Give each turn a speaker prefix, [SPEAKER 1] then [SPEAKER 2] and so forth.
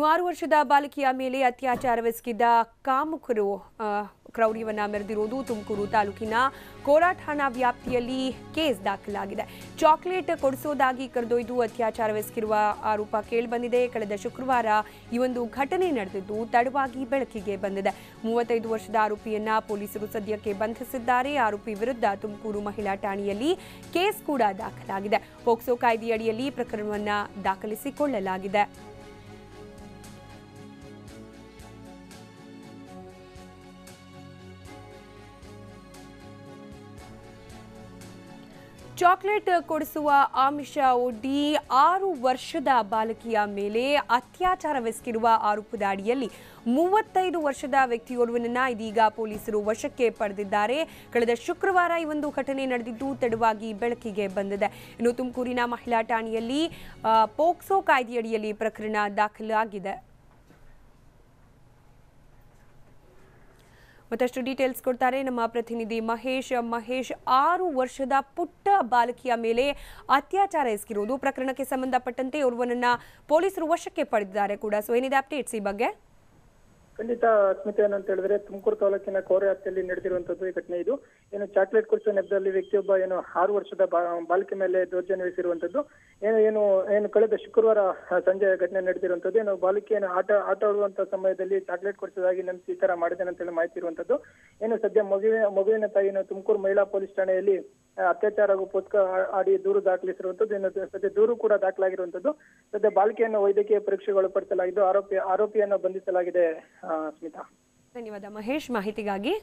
[SPEAKER 1] ಆರು ವರ್ಷದ ಬಾಲಕಿಯ ಮೇಲೆ ಅತ್ಯಾಚಾರವೆಸಗಿದ್ದ ಕಾಮುಕರು ಕ್ರೌರ್ಯವನ್ನು ಮೆರೆದಿರುವುದು ತುಮಕೂರು ತಾಲೂಕಿನ ಕೋರಾ ಠಾಣಾ ವ್ಯಾಪ್ತಿಯಲ್ಲಿ ಕೇಸ್ ದಾಖಲಾಗಿದೆ. ಚಾಕ್ಲೇಟ್ ಕೊಡಿಸೋದಾಗಿ ಕರೆದೊಯ್ದು ಅತ್ಯಾಚಾರವೆಸಗಿರುವ ಆರೋಪ ಕೇಳಿಬಂದಿದೆ. ಕಳೆದ ಶುಕ್ರವಾರ ಈ ಒಂದು ಘಟನೆ ನಡೆದಿದ್ದು ತಡವಾಗಿ ಬೆಳಕಿಗೆ ಬಂದಿದೆ. ಮೂವತ್ತೈದು ವರ್ಷದ ಆರೋಪಿಯನ್ನ ಪೊಲೀಸರು ಸದ್ಯಕ್ಕೆ ಬಂಧಿಸಿದ್ದಾರೆ. ಆರೋಪಿ ವಿರುದ್ಧ ತುಮಕೂರು ಮಹಿಳಾ ಠಾಣೆಯಲ್ಲಿ ಕೇಸ್ ಕೂಡ ದಾಖಲಾಗಿದೆ. ಪೋಕ್ಸೋ ಕಾಯ್ದೆಯಡಿಯಲ್ಲಿ ಪ್ರಕರಣವನ್ನ ದಾಖಲಿಸಿಕೊಳ್ಳಲಾಗಿದೆ. ಚಾಕ್ಲೇಟ್ ಕೊಡಿಸುವ ಆಮಿಷ ಒಡ್ಡಿ ಆರು ವರ್ಷದ ಬಾಲಕಿಯ ಮೇಲೆ ಅತ್ಯಾಚಾರವೆಸಗಿರುವ ಆರೋಪದ ಅಡಿಯಲ್ಲಿ ಮೂವತ್ತೈದು ವರ್ಷದ ವ್ಯಕ್ತಿಯೋರ್ವನನ್ನ ಇದೀಗ ಪೊಲೀಸರು ವಶಕ್ಕೆ ಪಡೆದಿದ್ದಾರೆ. ಕಳೆದ ಶುಕ್ರವಾರ ಈ ಒಂದು ಘಟನೆ ನಡೆದಿದ್ದು ತಡವಾಗಿ ಬೆಳಕಿಗೆ ಬಂದಿದೆ. ಇನ್ನು ತುಮಕೂರಿನ ಮಹಿಳಾ ಠಾಣೆಯಲ್ಲಿ ಪೋಕ್ಸೋ ಕಾಯ್ದೆಯಡಿಯಲ್ಲಿ ಪ್ರಕರಣ ದಾಖಲಾಗಿದೆ. ಮತ್ತಷ್ಟು ಡೀಟೇಲ್ಸ್ ಕೊಡ್ತಾರೆ. ನಮ್ಮ ಪ್ರತಿನಿಧಿ ಮಹೇಶ್ ಮಹೇಶ್ ಆರು ವರ್ಷದ ಪುಟ್ಟ ಬಾಲಕಿಯ ಮೇಲೆ ಅತ್ಯಾಚಾರ ಎಸಗಿರುವುದು ಪ್ರಕರಣಕ್ಕೆ ಸಂಬಂಧಪಟ್ಟಂತೆ ಓರ್ವನನ್ನ ಪೊಲೀಸರು ವಶಕ್ಕೆ ಪಡೆದಿದ್ದಾರೆ ಕೂಡ. ಸೊ ಏನಿದೆ ಅಪ್ಡೇಟ್ಸ್ ಈ ಬಗ್ಗೆ?
[SPEAKER 2] ಖಂಡಿತ ಸ್ಮಿತ ಏನಂತ ಹೇಳಿದ್ರೆ ತುಮಕೂರು ತಾಲೂಕಿನ ಕೋರೆ ಹತ್ತಿಯಲ್ಲಿ ನಡೆದಿರುವಂತದ್ದು ಈ ಘಟನೆ ಇದು. ಏನು ಚಾಕ್ಲೇಟ್ ಕೊಡಿಸುವ ನೆಪದಲ್ಲಿ ವ್ಯಕ್ತಿಯೊಬ್ಬ ಏನು ಆರು ವರ್ಷದ ಬಾಲಕಿ ಮೇಲೆ ದೌರ್ಜನ್ಯವೆಸಿರುವಂತದ್ದು ಏನು ಏನು ಏನು ಕಳೆದ ಶುಕ್ರವಾರ ಸಂಜೆ ಘಟನೆ ನಡೆದಿರುವಂತದ್ದು. ಏನು ಬಾಲಕಿಯನ್ನು ಆಟ ಆಟ ಆಡುವಂತ ಸಮಯದಲ್ಲಿ ಚಾಕ್ಲೇಟ್ ಕೊಡಿಸೋದಾಗಿ ನಂಬಿಸಿ ಈ ತರ ಮಾಡಿದೆ ಅಂತ ಹೇಳಿ ಮಾಹಿತಿ ಇರುವಂತದ್ದು. ಏನು ಸದ್ಯ ಮಗುವಿನ ಮಗುವಿನ ತಾಯಿಯನ್ನು ತುಮಕೂರು ಮಹಿಳಾ ಪೊಲೀಸ್ ಠಾಣೆಯಲ್ಲಿ ಅತ್ಯಾಚಾರ ಹಾಗೂ ಪುಸ್ತಕ ಆಡಿ ದೂರು ದಾಖಲಿಸಿರುವಂತದ್ದು ಇನ್ನು ಸದ್ಯ ದೂರು ಕೂಡ ದಾಖಲಾಗಿರುವಂತದ್ದು ಸದ್ಯ ಬಾಲಕಿಯನ್ನು ವೈದ್ಯಕೀಯ ಪರೀಕ್ಷೆಗೆ ಒಳಪಡಿಸಲಾಗಿದ್ದು ಆರೋಪಿ, ಆರೋಪಿಯನ್ನು ಬಂಧಿಸಲಾಗಿದೆ ಸ್ಮಿತಾ.
[SPEAKER 1] ಧನ್ಯವಾದ. ಮಹೇಶ್, ಮಾಹಿತಿಗಾಗಿ.